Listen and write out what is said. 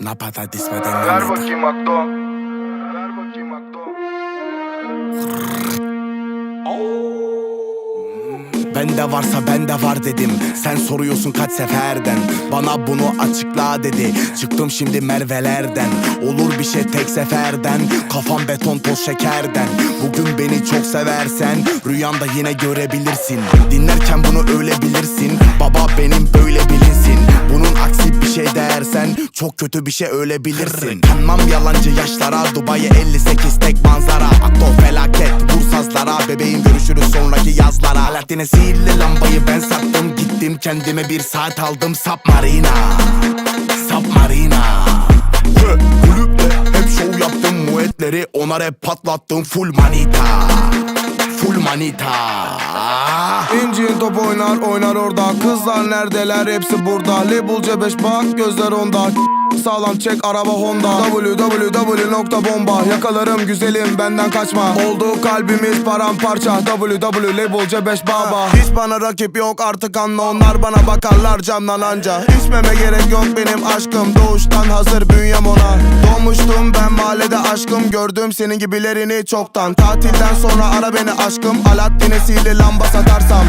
Bana patates ve Ver bakayım Akdo. Ver bakayım Akdo. Bende varsa bende var dedim. Sen soruyorsun kaç seferden. Bana bunu açıkla dedi. Çıktım şimdi Merve'lerden. Olur bir şey tek seferden. Kafam beton toz şekerden. Bugün beni çok seversen Rüyanda yine görebilirsin. Dinlerken bunu öyle bilirsin dersen Çok kötü bir şey öyle bilirsin Kanmam yalancı yaşlara Dubai 58 tek manzara. Akto felaket Vur sazlara Bebeğim görüşürüz sonraki yazlara. Alaaddin'e sihirli lambayı ben sattım Gittim kendime bir saat aldım. Submarina Submarina. Hı, Kulüpte hep şov yaptım Muetleri ona rap patlattım. Full manita Full manita İncin top oynar oynar orada. Kızlar neredeler? Hepsi burada. Label C5 bak gözler onda. Sağlam çek araba Honda. Www nokta bomba. Yakalarım güzelim benden kaçma. Oldu kalbimiz paramparça. Www label C5 baba. Hiç bana rakip yok artık anla. Onlar bana bakarlar camdan anca. İçmeme gerek yok benim aşkım. Doğuştan hazır bünyem ona. mahallede aşkım Gördüm senin gibilerini çoktan. Tatilden sonra ara beni aşkım. Alaaddin'e sihirli lamba satarsam